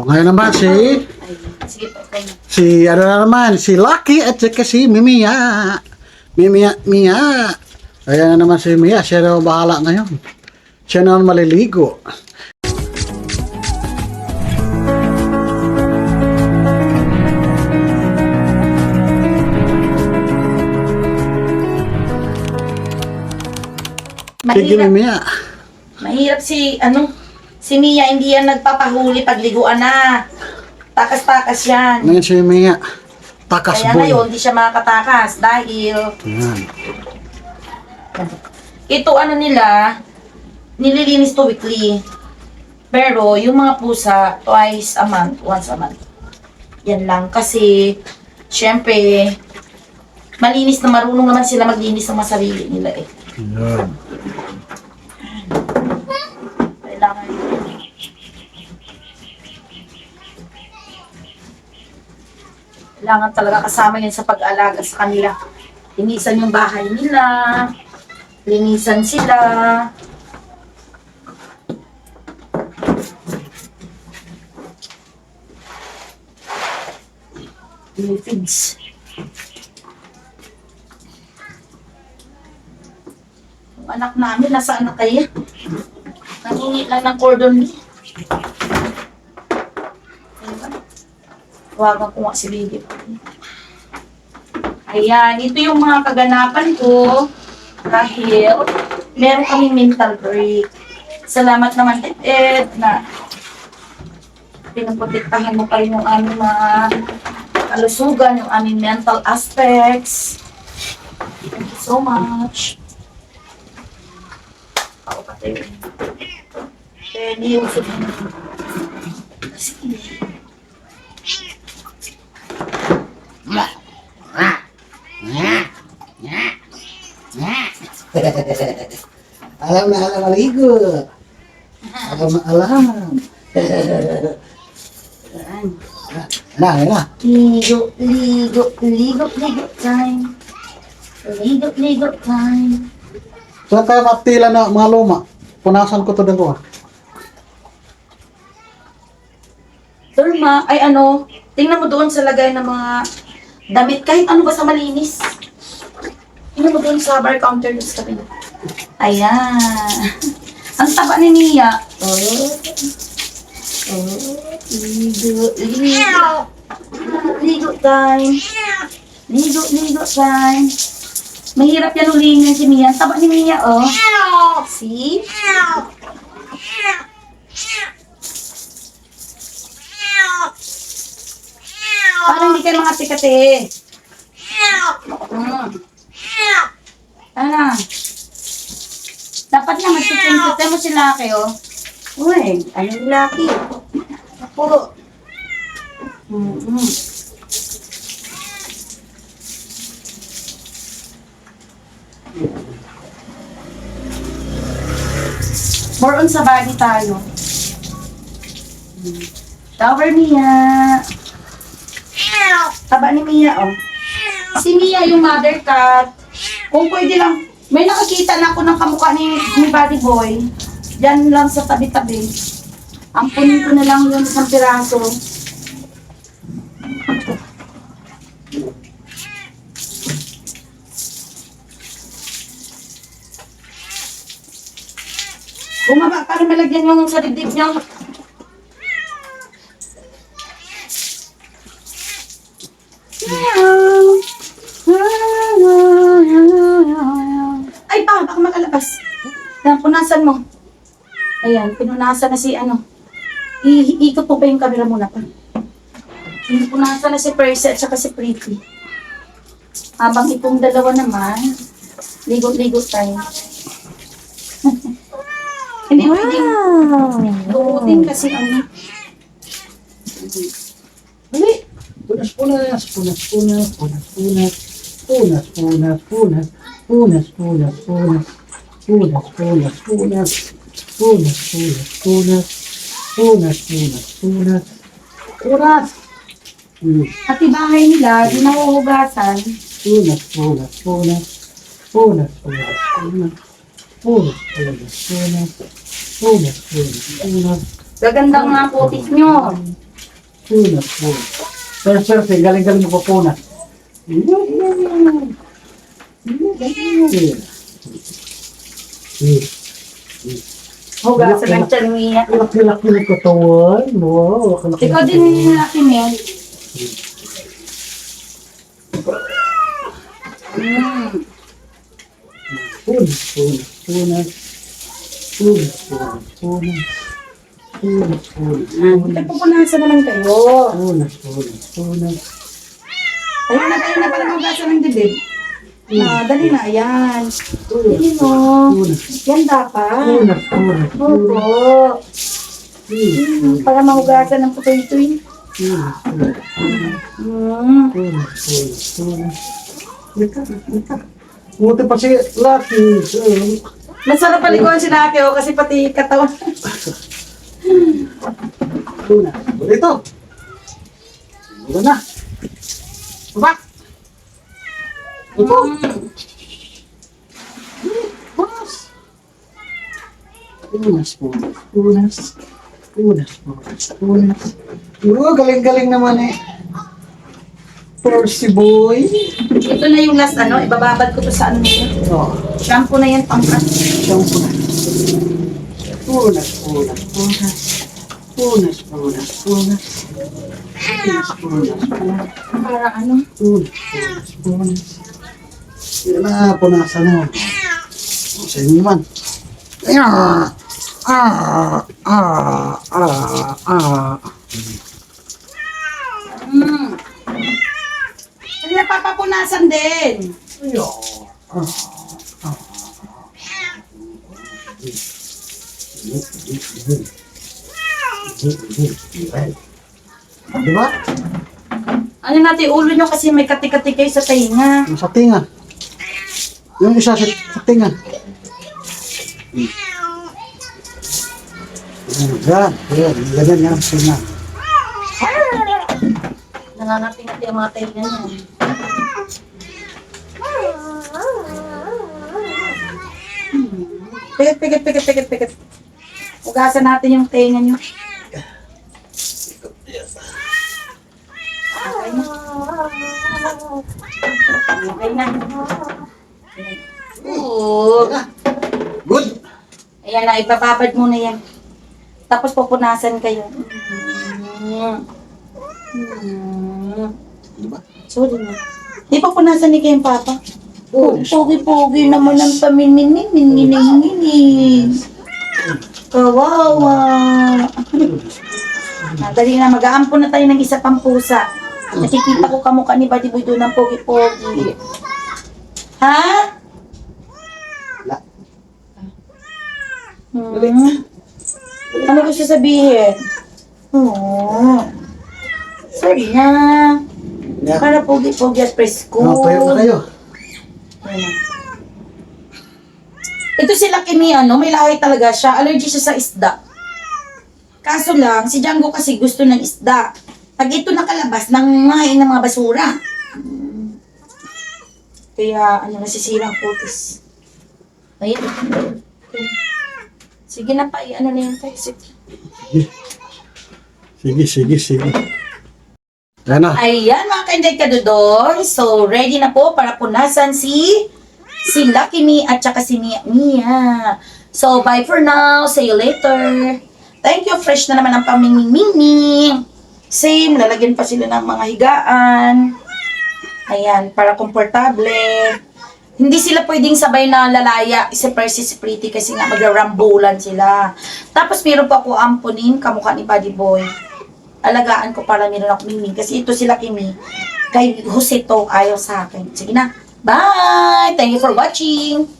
O ngayon naman si, si ano na naman, si Lucky at saka si Mimiya. Mimiya, Mia. Ayan na naman si Mia, siya na bahala ngayon. Siya na maliligo. Sige Mahirap, Mimiya. mahirap si, ano, si Mia, hindi yan nagpapahuli pagliguan na. Takas-takas yan. Ngayon si Mia. Takas Kaya boy. ngayon, hindi siya makakatakas dahil Ayan. ito ano nila, nililinis to weekly. Pero yung mga pusa, twice a month, once a month. Yan lang. Kasi, syempre, malinis na marunong naman sila maglinis ng mga sarili nila eh. Ayan. Kailangan Kailangan talaga kasama yan sa pag-alaga sa kanila. Linisan yung bahay nila. Linisan sila. Feeds. Anak namin, nasaan na kayo? Nangingi lang ng cordon bleu. Tawagan ko nga si Lily. Ayan, ito yung mga kaganapan ko. Dahil meron kaming mental break. Salamat naman, Ed, Ed, na pinaprotektahan mo pa rin yung aming mga kalusugan, yung aming mental aspects. Thank you so much. Ako pa tayo. Di yung Sige. Alam na alam maligo. Alam na alam. Na, na. Ligo, ligo, ligo, ligo time. Ligo, ligo time. Saan tayo matila na mga luma? Punasan ko to din ko. ah. Turma, ay ano, tingnan mo doon sa lagay ng mga damit, kahit ano ba sa malinis. Tingnan mo doon sa bar counter doon sa kabila. Ayan. Ang taba ni Mia. Oh. Oh. Ligo, ligo. Ligo time. Ligo, ligo time. Mahirap yan ulingin si Mia. Ang taba ni Mia, oh. See? Parang hindi kayo mga tikate. Mm. Ano? Dapat nga magtitingkite mo si Lucky, oh. Uy, ano yung Lucky? Puro. Mm-hmm. More on sa body tayo. Mm. Cover Mia. Taba ni Mia, oh. Si Mia yung mother cat. Kung pwede lang, may nakakita na ako ng kamukha ni, ni Buddy Boy. Diyan lang sa tabi-tabi. Ampunin ko na lang yung isang piraso. Bumaba para malagyan yung sa dibdib niya. Ay, pa, baka makalabas. Mo. Ayan, pinunasan na si ano. I ikot po ba yung camera muna pa? Pinunasan na si Percy at saka si Pretty. Habang itong dalawa naman, ligo-ligo tayo. Hindi pwedeng Luutin kasi ano. Dali. Punas, punas, punas, punas, punas, punas, punas, punas, punas, punas, punas, punas, punas, punas, punas, punas, punas, punas, punas, punas, punas, punas. Pati bahay nila, di nahuhugasan. Punas, punas, punas, punas, punas, punas, punas, punas, punas, punas, punas, punas. Gaganda nga putis nyo. Punas, punas. Pero swerte, galing-galing mo pupunas. Hugasan ng tiyan niya. Laki-laki ng katawan. Wow, laki-laki. Ikaw din laki Mel. Mm. Punas, punas, punas. Punas, punas, punas. Punas, punas, punas. Nagpupunasan naman kayo. Punas, punas, punas. Ayun na, tayo na pala hugasan ng dibdib. Ah, dali na, ayan. Mo. Punas, Yan dapat. Opo. Punas, Para mahugasan ng. Mm. Punas, punas. Lika, lika. Buti pa si Lucky. eh, Masarap paliguan si Naki, oh, kasi pati katawan. Dito. Buka na. Baba. Ito. Punas. Punas, punas, punas. Punas, punas, punas. Oo, galing-galing naman eh. Percy boy. Ito na yung last, ano, ibababad ko to sa ano nito. Oh, Shampoo na yan, pangkat. siyang punas. Punas, punas, punas. Punas, punas, punas. Punas, punas, punas. Para ano? Punas, punas, punas. Yan na, punasan mo. Sa inyo naman. Ah, ah, ah, ah, ah. Mm. Hindi na papapunasan din. Ayo. Ah, ah. Di ba? Ano natin, ulo nyo kasi may katik-katik kayo sa tainga. Sa tinga. Yung isa sa, sa tinga. Hmm. Yan, yan, ganyan yan, tinga. Nangangati-ngati ang mga tainga niya. Pikit, pikit, pikit, pikit, pikit. Ugasan natin yung tainga nyo. Okay na. Okay na. Oo. Good. Ayan na, ibababad muna yan. Tapos pupunasan kayo. Mm. Mm. Di ba? Sorry na. Di pupunasan ni kayong papa? Oo. Pogi-pogi naman ang pamininin-minin. Kawawa. Ah, Dali na, mag-aampon na tayo ng isa pang pusa. Nakikita ko kamukha ni Buddy Boy doon ng pogi-pogi. Ha? Wala. Hmm. Ano gusto sabihin? Oo. Sorry na. Yeah. Para pogi-pogi at presko. Oh, tayo na kayo. Ayan. Ito si Lucky Me, ano, may lahi talaga siya. Allergy siya sa isda. Kaso lang, si Django kasi gusto ng isda. Pag ito nakalabas, nanghain ng mga basura. Kaya, ano, nasisira ang putis. Ayan. Sige na pa, ano na yung text. Sige, sige, sige. Yan na. Ayan mga kainday kadudor. So, ready na po para punasan si si Lucky Me at saka si Mia. Mia. So, bye for now. See you later. Thank you. Fresh na naman ang pamingming. Same. Lalagyan pa sila ng mga higaan. Ayan. Para komportable. Hindi sila pwedeng sabay na lalaya si Percy si Pretty kasi nga magrarambulan sila. Tapos meron pa ako amponin, kamukha ni Buddy Boy alagaan ko para meron ako mingming. Kasi ito sila Kimi. Kay Jose to ayaw sa akin. Sige na. Bye! Thank you for watching!